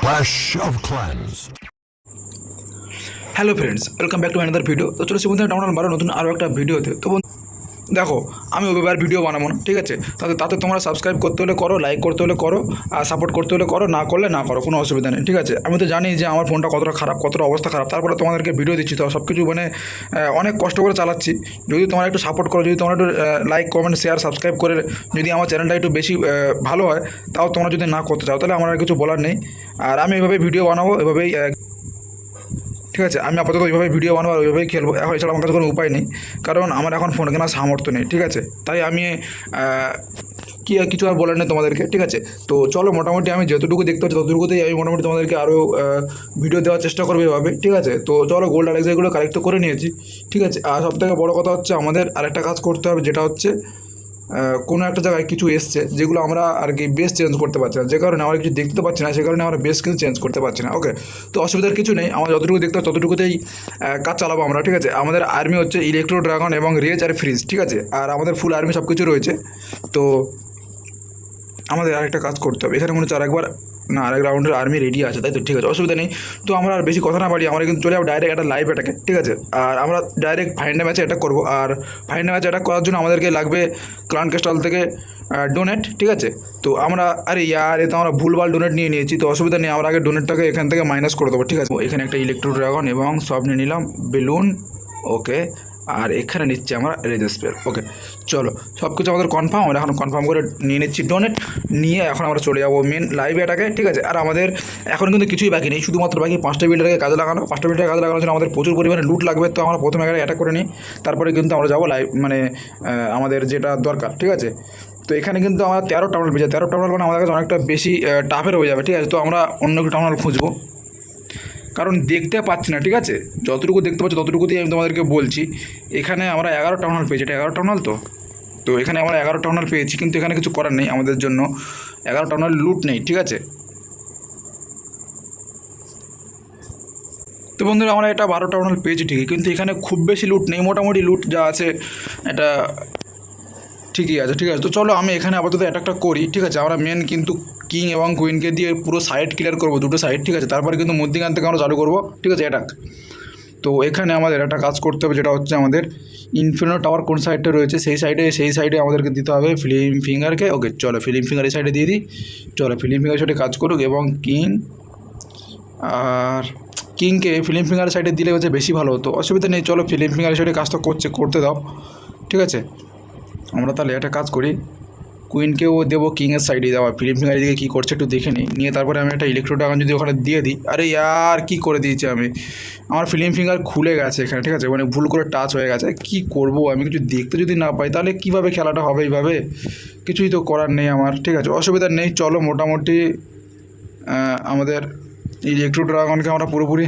Clash of Clans. Hello friends welcome back to another video তো চলেছি বন্ধুরা town বারো নতুন আরও একটা ভিডিওতে তো বন্ধু- দেখো, আমি আর ভিডিও বানাবো না, ঠিক আছে? তাতে তাতে তোমরা সাবস্ক্রাইব করতে হলে করো লাইক করতে হলে করো, আর সাপোর্ট করতে হলে করো, না করলে না করো, কোনো অসুবিধা নেই, ঠিক আছে? আমি তো জানি যে আমার ফোনটা কতটা খারাপ, কতটা অবস্থা খারাপ, তারপরে তোমাদেরকে ভিডিও দিচ্ছি, তো সব কিছু মানে অনেক কষ্ট করে চালাচ্ছি। যদি তোমরা একটু সাপোর্ট করো, যদি তোমরা একটু লাইক কমেন্ট শেয়ার সাবস্ক্রাইব করে যদি আমার চ্যানেলটা একটু বেশি ভালো হয়, তাও তোমরা যদি না করতে চাও, তাহলে আমার আর কিছু বলার নেই। আর আমি এভাবে ভিডিও বানাবো, এভাবেই ঠিক আছে, আমি আপাতত ওইভাবে ভিডিও বানাবো আর ওইভাবেই খেলব। এখন এছাড়া আমার কাছে কোনো উপায় নেই, কারণ আমার এখন ফোন কেনার সামর্থ্য নেই, ঠিক আছে? তাই আমি কি আর কিছু আর বলার নেই তোমাদেরকে, ঠিক আছে? তো চলো, মোটামুটি আমি যতটুকু দেখতে পাচ্ছি ততটুকুতেই আমি মোটামুটি তোমাদেরকে আরও ভিডিও দেওয়ার চেষ্টা করব এভাবে, ঠিক আছে? তো চলো গোল্ড আলেক্সাগুলো কালেক্ট করে নিয়েছি, ঠিক আছে? আর সবথেকে বড়ো কথা হচ্ছে আমাদের আরেকটা কাজ করতে হবে, যেটা হচ্ছে কোনো একটা জায়গায় কিছু এসছে যেগুলো আমরা আর কি বেস চেঞ্জ করতে পারছি না। যে কারণে আমরা কিছু দেখতে পাচ্ছি না, সে কারণে আমরা বেস কিন্তু চেঞ্জ করতে পারছি না। ওকে তো অসুবিধার কিছু নেই। আমরা যতটুকু দেখতে হবে ততটুকুতেই কাজ চালাবো আমরা, ঠিক আছে? আমাদের আর্মি হচ্ছে ইলেকট্রো ড্রাগন এবং রেজ আর ফ্রিজ ঠিক আছে? আর আমাদের ফুল আর্মি সব কিছু রয়েছে। তো আমাদের আরেকটা কাজ করতে হবে। এখানে মনে হচ্ছে আরেকবার না, আরেক রাউন্ডের আর্মি রেডি আছে, তাই তো? ঠিক আছে, অসুবিধা নেই। তো আমরা আর বেশি কথা না বাড়ি আমরা কিন্তু চলে যাব ডাইরেক্ট একটা লাইভ অ্যাটাকে ঠিক আছে? আর আমরা ডাইরেক্ট ফাইনাল ম্যাচে অ্যাটাক করব। আর ফাইনাল ম্যাচে অ্যাটাক করার জন্য আমাদেরকে লাগবে ক্লান ক্যাস্টাল থেকে ডোনেট ঠিক আছে? তো আমরা, আরে ইয়ার, এ তো আমরা ভুলভাল ডোনেট নিয়ে নিয়েছি, তো অসুবিধা নেই, আমরা আগে ডোনেটটাকে এখান থেকে মাইনাস করে দেবো, ঠিক আছে? এখানে একটা ইলেকট্রো ড্রাগন এবং সব নিয়ে নিলাম বেলুন ওকে আর এখানে নিচ্ছি আমরা রেজিস্টার ওকে, চলো সব কিছু আমাদের কনফার্ম আমরা এখন কনফার্ম করে নিয়ে নিচ্ছি ডোনেট নিয়ে এখন আমরা চলে যাব মেন লাইভ এটাকে, ঠিক আছে? আর আমাদের এখন কিন্তু কিছুই বাকি নেই, শুধুমাত্র বাকি পাঁচটা বিল্ডারকে কাজে লাগানো, পাঁচটা বিল্ডারকে কাজে লাগানোর জন্য আমাদের প্রচুর পরিমাণে লুট লাগবে, তো আমরা প্রথমে এখানে অ্যাটাক করে নিই, তারপরে কিন্তু আমরা যাব লাইভ মানে আমাদের যেটা দরকার, ঠিক আছে? তো এখানে কিন্তু আমরা তেরো টাউনাল পেয়েছি, তেরো টাউনাল মানে আমাদের কাছে অনেকটা বেশি টাফের হয়ে যাবে, ঠিক আছে? তো আমরা অন্য একটু টাউনাল খুঁজবো। কারণ দেখতে পাচ্ছি না, ঠিক আছে? যতটুকু দেখতে পাচ্ছি, ততটুকুতেই আমি তোমাদেরকে বলছি। এখানে আমরা এগারো টাউনাল পেয়েছি, এটা এগারো টাউনাল তো? তো এখানে আমরা এগারো টাউনাল পেয়েছি, কিন্তু এখানে কিছু করার নেই আমাদের জন্য। এগারো টাউনাল লুট নেই, ঠিক আছে? তো বন্ধুরা, আমরা এটা বারো টাউনাল পেয়েছি ঠিকই, কিন্তু এখানে খুব বেশি লুট নেই, মোটামুটি লুট যা আছে, এটা ঠিকই আছে, ঠিক আছে? তো চলো আমি এখানে আপাতত অ্যাটাকটা করি, ঠিক আছে? আমরা মেন কিন্তু কিং এবং কুইনকে দিয়ে পুরো সাইড ক্লিয়ার করব, দুটো সাইড ঠিক আছে? তারপরে কিন্তু মধ্যিখান থেকে আমরা চালু করব, ঠিক আছে অ্যাটাক তো এখানে আমাদের একটা কাজ করতে হবে, যেটা হচ্ছে আমাদের ইনফিনো টাওয়ার কোন সাইডটা রয়েছে, সেই সাইডে সেই সাইডে আমাদেরকে দিতে হবে ফিলিম ফিঙ্গারকে ওকে চলো ফিলিম ফিঙ্গার এই সাইডে দিয়ে দিই। চলো ফিলিম ফিঙ্গার সাইডে কাজ করুক এবং কিং আর কিংকে ফিলিম ফিঙ্গার সাইডে দিলে হচ্ছে বেশি ভালো হতো। অসুবিধা নেই, চলো ফিলিম ফিঙ্গার সাইডে কাজটা করছে, করতে দাও, ঠিক আছে? আমরা তাহলে একটা কাজ করি। কুইনকেও দেবো কিংয়ের সাইডে দেওয়া। ফিলিম ফিঙ্গার দিকে কী করছে একটু দেখে নিই। নিয়ে তারপরে আমি একটা ইলেকট্রো ড্রাগন যদি ওখানে দিয়ে দিই, আরে ইয়ার, কী করে দিয়েছি আমি? আমার ফিলিম ফিঙ্গার খুলে গেছে এখানে, ঠিক আছে? মানে ভুল করে টাচ হয়ে গেছে। কি করব আমি? কিছু দেখতে যদি না পাই, তাহলে কীভাবে খেলাটা হবে এইভাবে? কিছুই তো করার নেই আমার, ঠিক আছে? অসুবিধা নেই, চলো মোটামুটি আমাদের ইলেকট্রো ড্রাগনকে আমরা পুরোপুরি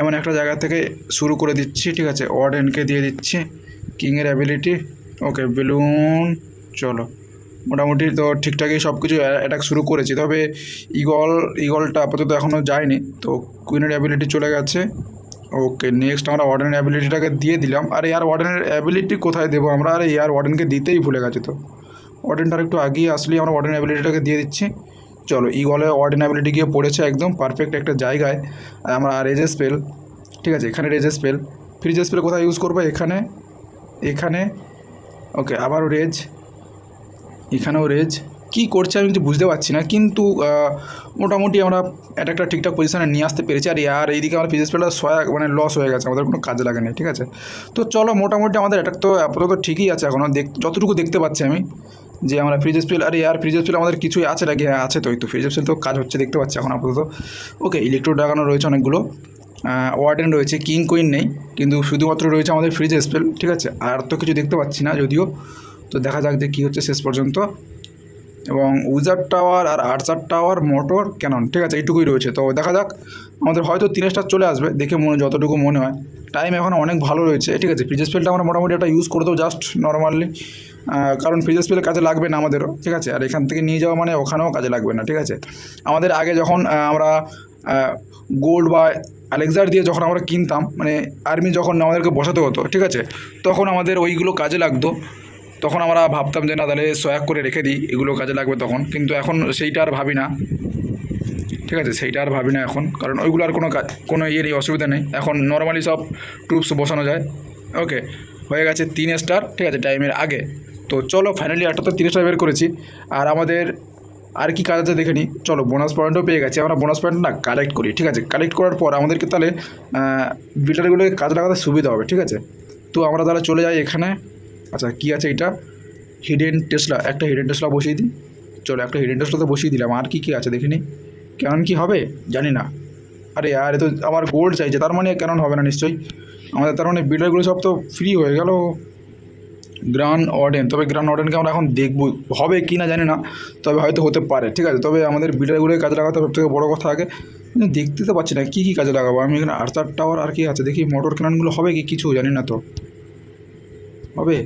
এমন একটা জায়গা থেকে শুরু করে দিচ্ছি, ঠিক আছে? ওয়ার্ডেনকে দিয়ে দিচ্ছি কিংয়ের অ্যাবিলিটি ওকে বেলুন চলো। মোটামুটি তো ঠিকঠাকই সব কিছু অ্যাটাক শুরু করেছি। তবে ইগল ইগলটা আপাতত এখনও যায়নি। তো কুইনের অ্যাবিলিটি চলে গেছে। ওকে নেক্সট আমরা ওয়ার্ডেনের অ্যাবিলিটিটাকে দিয়ে দিলাম। আর এয়ার ওয়ার্ডেনের অ্যাবিলিটি কোথায় দেবো আমরা? আর এয়ার ওয়ার্ডেনকে দিতেই ভুলে গেছে তো। ওয়ার্ডেনটা একটু আগিয়ে আসলেই আমরা ওয়ার্ডেন অ্যাবিলিটিটাকে দিয়ে দিচ্ছি। চলো ইগলে ওয়ার্ডেন অ্যাবিলিটি গিয়ে পড়েছে একদম পারফেক্ট একটা জায়গায়। আর আমরা রেজে স্পেল ঠিক আছে, এখানে রেজে স্পেল ফ্রিজে স্পেল কোথায় ইউজ করব? এখানে এখানে। ওকে আবারও রেজ এখানেও রেজ কী করছে আমি কিছু বুঝতে পারছি না, কিন্তু মোটামুটি আমরা একটা একটা ঠিকঠাক পজিশনে নিয়ে আসতে পেরেছি। আর আর এইদিকে আমার ফিজিক্স প্লেয়ার সয়া মানে লস হয়ে গেছে, আমাদের কোনো কাজে লাগেনি, ঠিক আছে? তো চলো, মোটামুটি আমাদের অ্যাটাক তো আপাতত ঠিকই আছে এখনও দেখ, যতটুকু দেখতে পাচ্ছি আমি, যে আমরা ফ্রিজ স্পিল আর এয়ার ফ্রিজ স্পিল আমাদের কিছুই আছে নাকি? হ্যাঁ আছে তো, এই তো ফ্রিজ স্পিল তো কাজ হচ্ছে, দেখতে পাচ্ছি এখন আপাতত। ওকে ইলেকট্রো ড্রাগনও রয়েছে অনেকগুলো। ওয়ার্ডেন রয়েছে কিং কুইন নেই, কিন্তু শুধুমাত্র রয়েছে আমাদের ফ্রিজ স্পেল ঠিক আছে? আর তো কিছু দেখতে পাচ্ছি না, যদিও। তো দেখা যাক যে কী হচ্ছে শেষ পর্যন্ত। এবং উজার টাওয়ার আর আর্চার টাওয়ার মোটর ক্যানন, ঠিক আছে, এইটুকুই রয়েছে। তো দেখা যাক, আমাদের হয়তো তিন স্টার চলে আসবে, দেখে মনে যতটুকু মনে হয়। টাইম এখন অনেক ভালো রয়েছে, ঠিক আছে। ফ্রিজেস স্পেলটা আমরা মোটামুটি একটা ইউজ করে দেবো জাস্ট নর্মালি কারণ ফ্রিজেস স্পেলে কাজে লাগবে না আমাদেরও, ঠিক আছে। আর এখান থেকে নিয়ে যাওয়া মানে ওখানেও কাজে লাগবে না, ঠিক আছে। আমাদের আগে যখন আমরা গোল্ড বা আলেক্সার দিয়ে যখন আমরা কিনতাম মানে আর্মি যখন আমাদেরকে বসাতে হতো, ঠিক আছে, তখন আমাদের ওইগুলো কাজে লাগতো। তখন আমরা ভাবতাম যে, না, তাহলে সয়াক করে রেখে দিই, এগুলো কাজে লাগবে তখন। কিন্তু এখন সেইটা আর ভাবি না। ঠিক আছে? সেইটা আর ভাবি না এখন। কারণ ওইগুলো আর কোনো কাজ কোনো ইয়ে নেই অসুবিধা নেই। এখন নর্মালি সব ট্রুপস বসানো যায়। ওকে হয়ে গেছে তিন স্টার ঠিক আছে? টাইমের আগে। তো চলো ফাইনালি একটা তো তিন স্টার বের করেছি। আর আমাদের আর কি কাজ আছে দেখে নিই চলো বোনাস পয়েন্টও পেয়ে গেছি। আমরা বোনাস পয়েন্ট না কালেক্ট করি। ঠিক আছে? কালেক্ট করার পর আমাদেরকে তাহলে বিল্ডারগুলোকে কাজ লাগাতে সুবিধা হবে। ঠিক আছে? তো আমরা তাহলে চলে যাই এখানে। আচ্ছা কী আছে এটা? হিডেন টেসলা একটা হিডেন টেসলা বসিয়ে দিই। চলো, একটা হিডেন টেসলা তো বসিয়ে দিলাম, আর কি কী আছে দেখে নিই। কেমন কী হবে? জানি না। আরে আর তো আমার গোল্ড চাইছে, তার মানে কেমন হবে না নিশ্চয়ই? আমাদের তার মানে বিল্ডারগুলো সব তো ফ্রি হয়ে গেল। গ্রান অর্ডেন তবে গ্রান অর্ডেনকে আমরা এখন দেখব, হবে কি না জানি না, তবে হয়তো হতে পারে, ঠিক আছে? তবে আমাদের বিল্ডারগুলোকে কাজে লাগাতে সব থেকে বড়ো কথা আগে। দেখতে তো পাচ্ছি না, কী কী কাজে লাগাবো? আমি এখানে আর্থার টাওয়ার আর কি আছে, দেখি মোটর ক্যাননগুলো হবে কি কিছু, জানি না তো। হবে?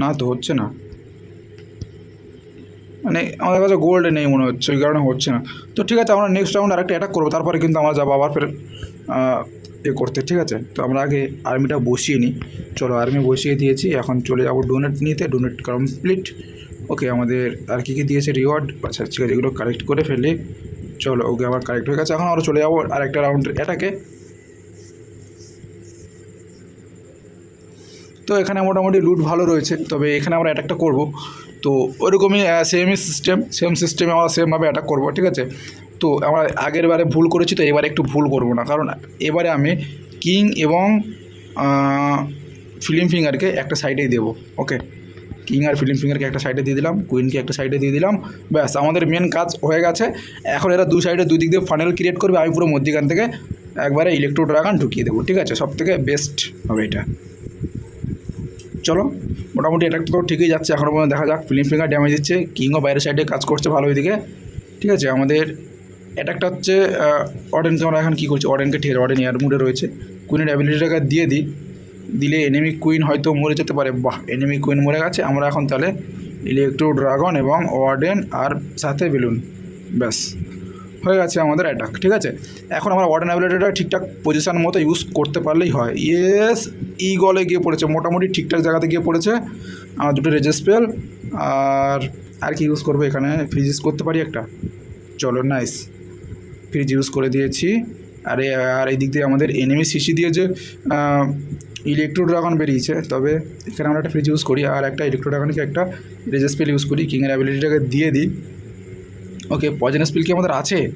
না, তো হচ্ছে না। মানে আমাদের কাছে গোল্ড নেই মনে হচ্ছে ওই কারণে হচ্ছে না। তো ঠিক আছে, আমরা নেক্সট রাউন্ড আরেকটা অ্যাটাক করব, তারপরে কিন্তু আমরা যাব আবার ফের এ করতে, ঠিক আছে? তো আমরা আগে আর্মিটা বসিয়ে নিই। চলো আর্মি বসিয়ে দিয়েছি, এখন চলে যাব ডোনেট নিতে ডোনেট কমপ্লিট ওকে আমাদের আর কী কী দিয়েছে রিওয়ার্ড আচ্ছা ঠিক আছে, এগুলো কালেক্ট করে ফেলে। চলো ওকে আবার কালেক্ট হয়ে গেছে, এখন আমরা চলে যাব আরেকটা রাউন্ড অ্যাটাকে তো এখানে মোটামুটি লুট ভালো রয়েছে, তবে এখানে আমরা অ্যাটাকটা করব। তো ওরকমই সেমই সিস্টেম সেম সিস্টেমে আমরা সেমভাবে অ্যাটাক করব, ঠিক আছে? তো আমরা আগের বারে ভুল করেছি, তো এবারে একটু ভুল করব না, কারণ এবারে আমি কিং এবং ফিলিম ফিঙ্গারকে একটা সাইডেই দেবো ওকে কিং আর ফিল্ম ফিঙ্গারকে একটা সাইডে দিয়ে দিলাম কুইনকে একটা সাইডে দিয়ে দিলাম, ব্যাস, আমাদের মেন কাজ হয়ে গেছে। এখন এরা দু সাইডে দুই দিক দিয়ে ফানেল ক্রিয়েট করবে, আমি পুরো মধ্যিখান থেকে একবারে ইলেকট্রো ড্রাগন ঢুকিয়ে দেবো, ঠিক আছে? সব থেকে বেস্ট হবে এটা। চলো, মোটামুটি এটা তো ঠিকই যাচ্ছে এখনও পর্যন্ত দেখা যাক ফিল্ম ফিঙ্গার ড্যামেজ দিচ্ছে কিংও বাইরের সাইডে কাজ করছে ভালো ওইদিকে, ঠিক আছে? আমাদের অ্যাটাকটা হচ্ছে অর্ডেনকে আমরা এখন কী করছি? অর্ডেনকে ঠিক আছে অর্ডেন এয়ার মুডে রয়েছে। কুইনের অ্যাবিলিটিটাকে দিয়ে দিই, দিলে এনিমি কুইন হয়তো মরে যেতে পারে। বাহ এনিমি কুইন মরে গেছে, আমরা এখন তাহলে ইলেকট্রো ড্রাগন এবং ওয়ার্ডেন আর সাথে বেলুন, ব্যাস। হয়ে গেছে আমাদের অ্যাটাক ঠিক আছে? এখন আমরা ওয়ার্ডেন অ্যাবিলিটিটা ঠিকঠাক পজিশান মতো ইউজ করতে পারলেই হয়। ইয়েস ই গলে গিয়ে পড়েছে, মোটামুটি ঠিকঠাক জায়গাতে গিয়ে পড়েছে। আমার দুটো রেজেস স্পেল আর আর কি ইউজ করব এখানে? ফ্রিজ ইউজ করতে পারি একটা? চলো নাইস ফ্রিজ ইউজ করে দিয়েছি। আর আর এই দিক দিয়ে আমাদের এনিমি সিসি দিয়ে যে ইলেকট্রো ড্রাগন বেরিয়েছে, তবে এখানে আমরা একটা ফ্রিজ ইউজ করি, আর একটা ইলেকট্রো ড্রাগনকে একটা রেজেস স্পেল ইউজ করি। কিংয়ের অ্যাবিলিটিটাকে দিয়ে দিই। ওকে পয়জন স্পেল কি আমাদের আছে?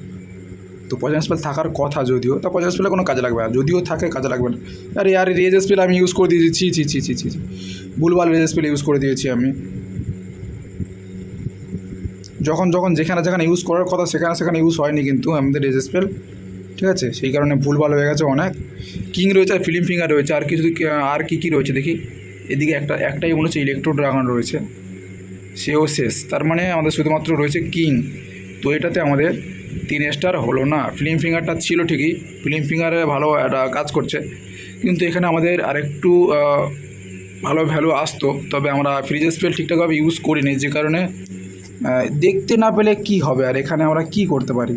তো পয়জন স্পেল থাকার কথা যদিও, তা পয়জন স্পেলে কোনো কাজে লাগবে না। যদিও থাকে, কাজে লাগবে না। আরে আর রেজ স্পেল আমি ইউজ করে দিয়েছি। ছি ছি ছি ছি ছি। ভুলভাল রেজ স্পেল ইউজ করে দিয়েছি আমি। যখন যখন যেখানে যেখানে ইউজ করার কথা, সেখানে সেখানে ইউজ হয়নি কিন্তু আমাদের রেজ স্পেল ঠিক আছে? সেই কারণে ভুলভাল হয়ে গেছে অনেক। কিং রয়েছে আর ফিল্ম ফিঙ্গার রয়েছে। আর কিছু আর কী কী রয়েছে? দেখি। এদিকে একটা, একটাই মনে হচ্ছে ইলেকট্রো ড্রাগন রয়েছে। সেও শেষ। তার মানে আমাদের শুধুমাত্র রয়েছে কিং তো এটাতে আমাদের তিন স্টার হলো না। ফিল্ম ফিঙ্গারটা ছিল ঠিকই ফিল্ম ফিঙ্গারে ভালো একটা কাজ করছে। কিন্তু এখানে আমাদের আরেকটু ভালো ভ্যালু আসতো, তবে আমরা ফ্রিজ স্পেল ঠিকঠাকভাবে ইউজ করিনি, যে কারণে দেখতে না পেলে কি হবে আর এখানে আমরা কি করতে পারি?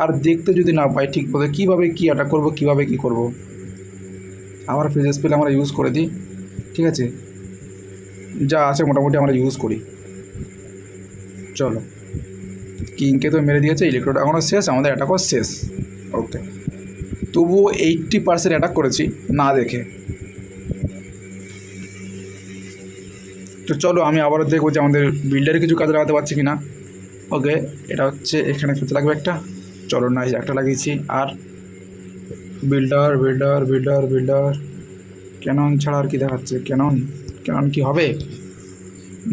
আর দেখতে যদি না পাই ঠিক মতো কীভাবে কী অ্যাটাক করব, কীভাবে কী করব? আবার ফ্রিজ স্পেল আমরা ইউজ করে দিই, ঠিক আছে? যা আছে মোটামুটি আমরা ইউজ করি। চলো। কিংকে তো মেরে দিয়েছে ইলেকট্রোড এখনও শেষ, আমাদের অ্যাটাকও শেষ। ওকে তবুও এইট্টি পার্সেন্ট অ্যাটাক করেছি, না দেখে। তো চলো, আমি আবারও দেখব যে আমাদের বিল্ডারে কিছু কাজে লাগাতে পারছি কি না ওকে এটা হচ্ছে, এখানে খেতে লাগবে একটা। চলো না একটা লাগিয়েছি। আর builder builder builder builder cannon ছাড়া আর কি দেখাচ্ছে? ক্যানন ক্যানন কি হবে?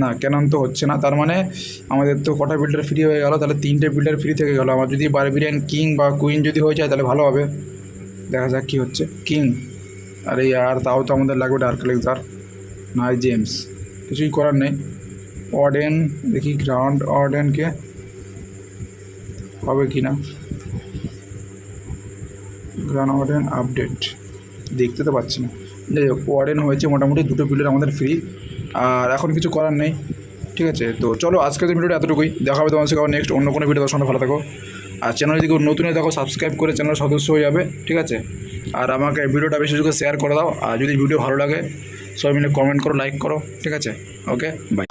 না ক্যানন তো হচ্ছে না। তার মানে আমাদের তো কটা বিল্ডার ফ্রি হয়ে গেল, তাহলে তিনটে বিল্ডার ফ্রি থেকে গেল। আমার যদি বারবিরিয়ান কিং বা কুইন যদি হয়ে যায়, তাহলে ভালো হবে। দেখা যাক কী হচ্ছে। কিং আরে আর তাও তো আমাদের লাগবে ডার্ক লেকজার নাই জেমস কিছুই করার নেই। অর্ডেন দেখি গ্রাউন্ড অর্ডেনকে হবে কি না। গ্রাউন্ড অর্ডেন আপডেট দেখতে তো পাচ্ছি না। যাই হোক ওয়ার্ডেন হয়েছে মোটামুটি, দুটো বিল্ডার আমাদের ফ্রি আর এখন কিছু করার নেই, ঠিক আছে? তো চলো আজকের যে ভিডিওটা এতটুকুই। দেখা হবে তোমার সঙ্গে নেক্সট অন্য কোনো ভিডিও সঙ্গে ভালো থাকো। আর চ্যানেল যদি নতুন হয়ে থাকো সাবস্ক্রাইব করে চ্যানেল সদস্য হয়ে যাবে, ঠিক আছে? আর আমাকে ভিডিওটা বেশি করে শেয়ার করে দাও, আর যদি ভিডিও ভালো লাগে, সবাই মিলে কমেন্ট করো লাইক করো, ঠিক আছে? Okay bye